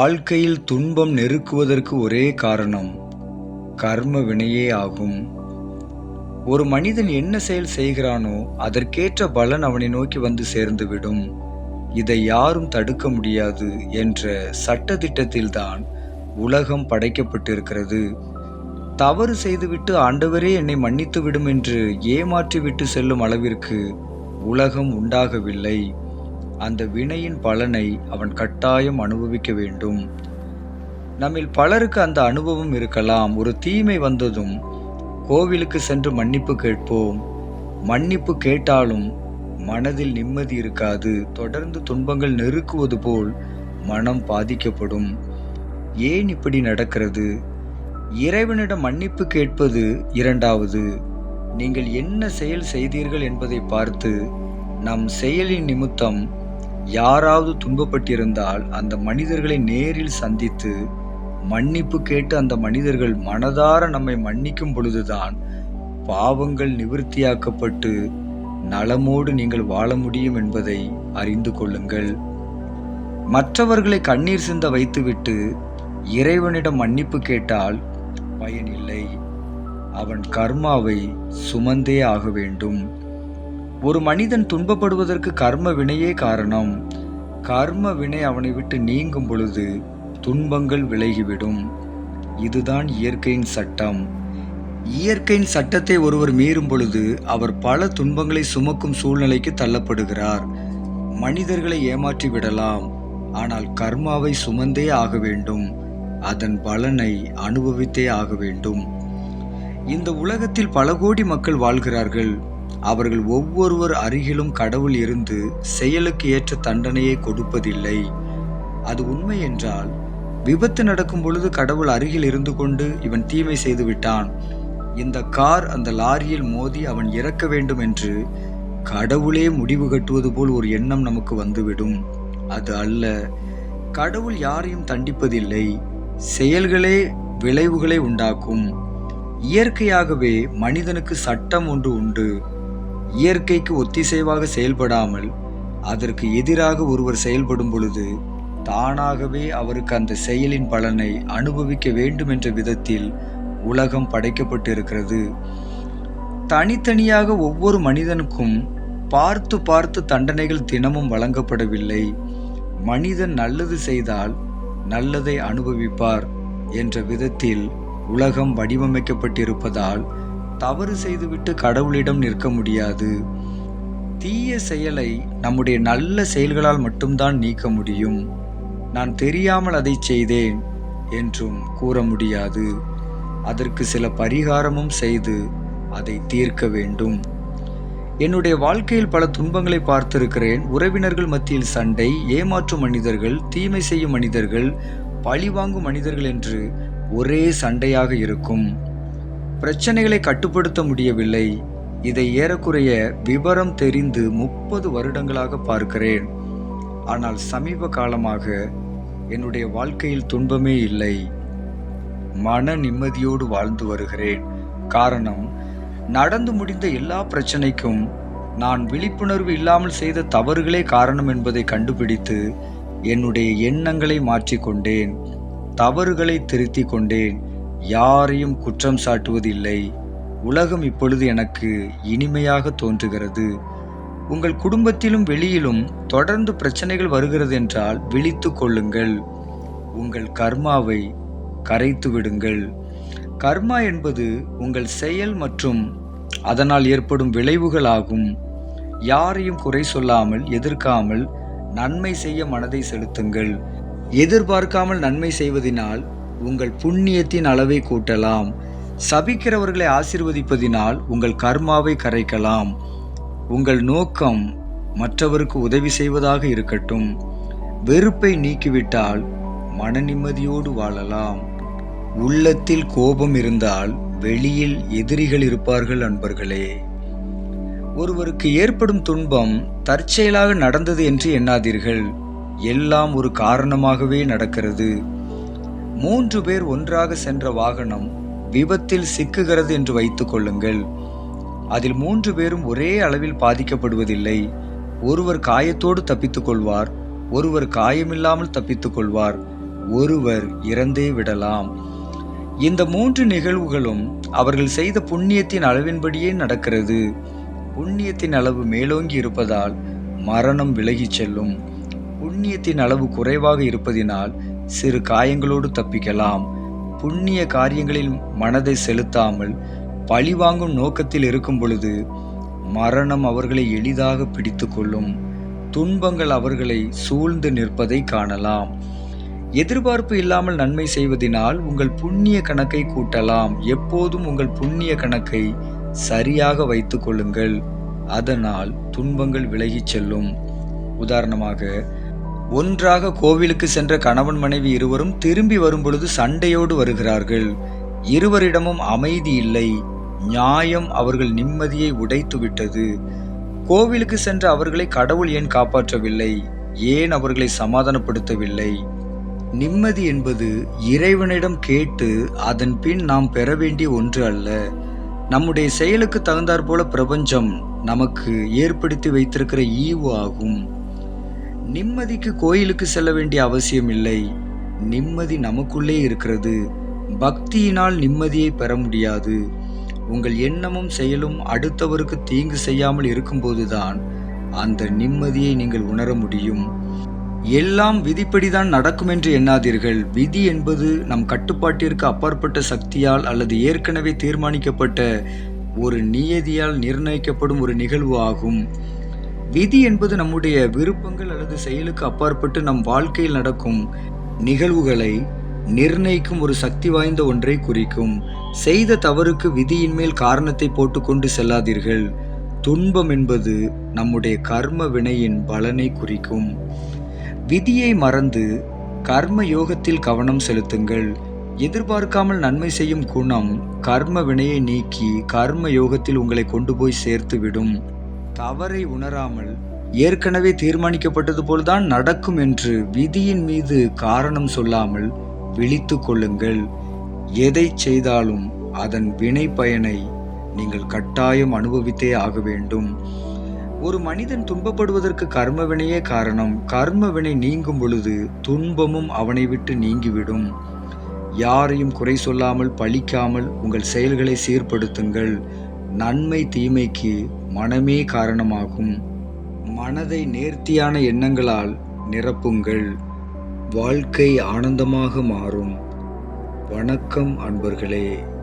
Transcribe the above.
வாழ்க்கையில் துன்பம் நெருக்குவதற்கு ஒரே காரணம் கர்ம வினையே ஆகும். ஒரு மனிதன் என்ன செயல் செய்கிறானோ அதற்கேற்ற பலன் அவனை நோக்கி வந்து சேர்ந்துவிடும். இதை யாரும் தடுக்க முடியாது என்ற சட்டத்திட்டத்தில்தான் உலகம் படைக்கப்பட்டிருக்கிறது. தவறு செய்துவிட்டு ஆண்டவரே என்னை மன்னித்து விடும் என்று ஏமாற்றிவிட்டு செல்லும் அளவிற்கு உலகம் உண்டாகவில்லை. அந்த வினையின் பலனை அவன் கட்டாயம் அனுபவிக்க வேண்டும். நம்மில் பலருக்கு அந்த அனுபவம் இருக்கலாம். ஒரு தீமை வந்ததும் கோவிலுக்கு சென்று மன்னிப்பு கேட்போம். மன்னிப்பு கேட்டாலும் மனதில் நிம்மதி இருக்காது. தொடர்ந்து துன்பங்கள் நெருக்குவது போல் மனம் பாதிக்கப்படும். ஏன் இப்படி நடக்கிறது? இறைவனிடம் மன்னிப்பு கேட்பது இரண்டாவது. நீங்கள் என்ன செயல் செய்தீர்கள் என்பதை பார்த்து நம் செயலின் நிமித்தம் யாராவது துன்பப்பட்டிருந்தால் அந்த மனிதர்களை நேரில் சந்தித்து மன்னிப்பு கேட்டு அந்த மனிதர்கள் மனதார நம்மை மன்னிக்கும் பொழுதுதான் பாவங்கள் நிவிருத்தியாக்கப்பட்டு நலமோடு நீங்கள் வாழ முடியும் என்பதை அறிந்து கொள்ளுங்கள். மற்றவர்களை கண்ணீர் சிந்த வைத்துவிட்டு இறைவனிடம் மன்னிப்பு கேட்டால் பயனில்லை. அவன் கர்மாவை சுமந்தே ஆக வேண்டும். ஒரு மனிதன் துன்பப்படுவதற்கு கர்ம வினையே காரணம். கர்ம வினை அவனை விட்டு நீங்கும் பொழுது துன்பங்கள் விலகிவிடும். இதுதான் இயற்கையின் சட்டம். இயற்கையின் சட்டத்தை ஒருவர் மீறும் பொழுது அவர் பல துன்பங்களை சுமக்கும் சூழ்நிலைக்கு தள்ளப்படுகிறார். மனிதர்களை ஏமாற்றி விடலாம். ஆனால் கர்மாவை சுமந்தே ஆக வேண்டும். அதன் பலனை அனுபவித்தே ஆக வேண்டும். இந்த உலகத்தில் பல கோடி மக்கள் வாழ்கிறார்கள். அவர்கள் ஒவ்வொருவர் அருகிலும் கடவுள் இருந்து செயலுக்கு ஏற்ற தண்டனையை கொடுப்பதில்லை. அது உண்மை என்றால் விபத்து நடக்கும் பொழுது கடவுள் அருகில் இருந்து கொண்டு இவன் தீமை செய்து விட்டான். இந்த கார் அந்த லாரியில் மோதி அவன் இறக்க வேண்டும் என்று கடவுளே முடிவு கட்டுவது போல் ஒரு எண்ணம் நமக்கு வந்துவிடும். அது அல்ல கடவுள் யாரையும் தண்டிப்பதில்லை செயல்களே விளைவுகளை உண்டாக்கும். இயற்கையாகவே மனிதனுக்கு சட்டம் ஒன்று உண்டு. இயற்கைக்கு ஒத்திசைவாக செயல்படாமல் அதற்கு எதிராக ஒருவர் செயல்படும் பொழுது தானாகவே அவருக்கு அந்த செயலின் பலனை அனுபவிக்க வேண்டும் என்ற விதத்தில் உலகம் படைக்கப்பட்டிருக்கிறது. தனித்தனியாக ஒவ்வொரு மனிதனுக்கும் பார்த்து பார்த்து தண்டனைகள் தினமும் வழங்கப்படவில்லை. மனிதன் நல்லது செய்தால் நல்லதை அனுபவிப்பார் என்ற விதத்தில் உலகம் வடிவமைக்கப்பட்டிருப்பதால் தவறு செய்துவிட்டு கடவுளிடம் நிற்க முடியாது. தீய செயலை நம்முடைய நல்ல செயல்களால் மட்டும்தான் நீக்க முடியும். நான் தெரியாமல் அதை செய்தேன் என்றும் கூற முடியாது. அதற்கு சில பரிகாரமும் செய்து அதை தீர்க்க வேண்டும். என்னுடைய வாழ்க்கையில் பல துன்பங்களை பார்த்திருக்கிறேன். உறவினர்கள் மத்தியில் சண்டை ஏமாற்றும் மனிதர்கள் தீமை செய்யும் மனிதர்கள் பழிவாங்கும் மனிதர்கள் என்று ஒரே சண்டையாக இருக்கும். பிரச்சனைகளை கட்டுப்படுத்த முடியவில்லை. இதை ஏறக்குறைய விவரம் தெரிந்து முப்பது வருடங்களாக பார்க்கிறேன். ஆனால் சமீப காலமாக என்னுடைய வாழ்க்கையில் துன்பமே இல்லை. மன நிம்மதியோடு வாழ்ந்து வருகிறேன். காரணம் நடந்து முடிந்த எல்லா பிரச்சனைக்கும் நான் விழிப்புணர்வு இல்லாமல் செய்த தவறுகளே காரணம் என்பதை கண்டுபிடித்து என்னுடைய எண்ணங்களை மாற்றிக்கொண்டேன். தவறுகளை திருத்திக் கொண்டேன். யாரையும் குற்றம் சாட்டுவதில்லை. உலகம் இப்பொழுது எனக்கு இனிமையாக தோன்றுகிறது. உங்கள் குடும்பத்திலும் வெளியிலும் தொடர்ந்து பிரச்சனைகள் வருகிறது என்றால் விழித்து கொள்ளுங்கள். உங்கள் கர்மாவை கரைத்து விடுங்கள். கர்மா என்பது உங்கள் செயல் மற்றும் அதனால் ஏற்படும் விளைவுகள் ஆகும் யாரையும் குறை சொல்லாமல் எதிர்க்காமல் நன்மை செய்ய மனதை செலுத்துங்கள். எதிர்பார்க்காமல் நன்மை செய்வதினால் உங்கள் புண்ணியத்தின் அளவை கூட்டலாம். சபிக்கிறவர்களை ஆசிர்வதிப்பதினால் உங்கள் கர்மாவை கரைக்கலாம். உங்கள் நோக்கம் மற்றவருக்கு உதவி செய்வதாக இருக்கட்டும். வெறுப்பை நீக்கிவிட்டால் மன நிம்மதியோடு வாழலாம். உள்ளத்தில் கோபம் இருந்தால் வெளியில் எதிரிகள் இருப்பார்கள் அன்பர்களே ஒருவருக்கு ஏற்படும் துன்பம் தற்செயலாக நடந்தது என்று எண்ணாதீர்கள். எல்லாம் ஒரு காரணமாகவே நடக்கிறது. மூன்று பேர் ஒன்றாக சென்ற வாகனம் விபத்தில் சிக்குகிறது என்று வைத்துக் கொள்ளுங்கள். அதில் மூன்று பேரும் ஒரே அளவில் பாதிக்கப்படுவதில்லை. ஒருவர் காயத்தோடு தப்பித்துக் கொள்வார் ஒருவர் காயமில்லாமல் தப்பித்துக் கொள்வார் ஒருவர் இறந்தே விடலாம். இந்த மூன்று நிகழ்வுகளும் அவர்கள் செய்த புண்ணியத்தின் அளவின்படியே நடக்கிறது. புண்ணியத்தின் அளவு மேலோங்கி இருப்பதால் மரணம் விலகிச் செல்லும். புண்ணியத்தின் அளவு குறைவாக இருப்பதினால் சிறு காயங்களோடு தப்பிக்கலாம். புண்ணிய காரியங்களில் மனதை செலுத்தாமல் பழிவாங்கும் நோக்கத்தில் இருக்கும் பொழுது மரணம் அவர்களை எளிதாக பிடித்து கொள்ளும். துன்பங்கள் அவர்களை சூழ்ந்து நிற்பதை காணலாம். எதிர்பார்ப்பு இல்லாமல் நன்மை செய்வதினால் உங்கள் புண்ணிய கணக்கை கூட்டலாம். எப்போதும் உங்கள் புண்ணிய கணக்கை சரியாக வைத்துக்கொள்ளுங்கள் அதனால் துன்பங்கள் விலகிச் செல்லும். உதாரணமாக ஒன்றாக கோவிலுக்கு சென்ற கணவன் மனைவி இருவரும் திரும்பி வரும்பொழுது சண்டையோடு வருகிறார்கள். இருவரிடமும் அமைதி இல்லை. நியாயம் அவர்கள் நிம்மதியை உடைத்துவிட்டது. கோவிலுக்கு சென்ற அவர்களை கடவுள் ஏன் காப்பாற்றவில்லை? ஏன் அவர்களை சமாதானப்படுத்தவில்லை? நிம்மதி என்பது இறைவனிடம் கேட்டு அதன் பின் நாம் பெற வேண்டிய ஒன்று அல்ல. நம்முடைய செயலுக்கு தகுந்தாற்போல பிரபஞ்சம் நமக்கு ஏற்படுத்தி வைத்திருக்கிற ஈவு ஆகும். நிம்மதிக்கு கோயிலுக்கு செல்ல வேண்டிய அவசியம் இல்லை. நிம்மதி நமக்குள்ளே இருக்கிறது. பக்தியினால் நிம்மதியை பெற முடியாது. உங்கள் எண்ணமும் செயலும் அடுத்தவருக்கு தீங்கு செய்யாமல் இருக்கும்போதுதான் அந்த நிம்மதியை நீங்கள் உணர முடியும். எல்லாம் விதிப்படிதான் நடக்கும் என்று எண்ணாதீர்கள். விதி என்பது நம் கட்டுப்பாட்டிற்கு அப்பாற்பட்ட சக்தியால் அல்லது ஏற்கனவே தீர்மானிக்கப்பட்ட ஒரு நியதியால் நிர்ணயிக்கப்படும் ஒரு நிகழ்வு ஆகும். விதி என்பது நம்முடைய விருப்பங்கள் அல்லது செயலுக்கு அப்பாற்பட்டு நம் வாழ்க்கையில் நடக்கும் நிகழ்வுகளை நிர்ணயிக்கும் ஒரு சக்தி வாய்ந்த ஒன்றை குறிக்கும். செய்த தவறுக்கு விதியின் மேல் காரணத்தை போட்டுக்கொண்டு செல்லாதீர்கள். துன்பம் என்பது நம்முடைய கர்ம வினையின் பலனை குறிக்கும். விதியை மறந்து கர்ம யோகத்தில் கவனம் செலுத்துங்கள். எதிர்பார்க்காமல் நன்மை செய்யும் குணம் கர்ம வினையை நீக்கி கர்ம யோகத்தில் உங்களை கொண்டு போய் சேர்த்து விடும் தவறை உணராமல் ஏற்கனவே தீர்மானிக்கப்பட்டது போல்தான் நடக்கும் என்று விதியின் மீது காரணம் சொல்லாமல் விழித்து கொள்ளுங்கள். எதை செய்தாலும் அதன் வினை பயனை நீங்கள் கட்டாயம் அனுபவித்தே ஆக வேண்டும். ஒரு மனிதன் துன்பப்படுவதற்கு கர்ம வினையே காரணம். கர்ம வினை நீங்கும் பொழுது துன்பமும் அவனை விட்டு நீங்கிவிடும். யாரையும் குறை சொல்லாமல் பழிக்காமல் உங்கள் செயல்களை சீர்படுத்துங்கள். நன்மை தீமைக்கு மனமே காரணமாகும். மனதை நேர்த்தியான எண்ணங்களால் நிரப்புங்கள். வாழ்க்கை ஆனந்தமாக மாறும். வணக்கம் அன்பர்களே.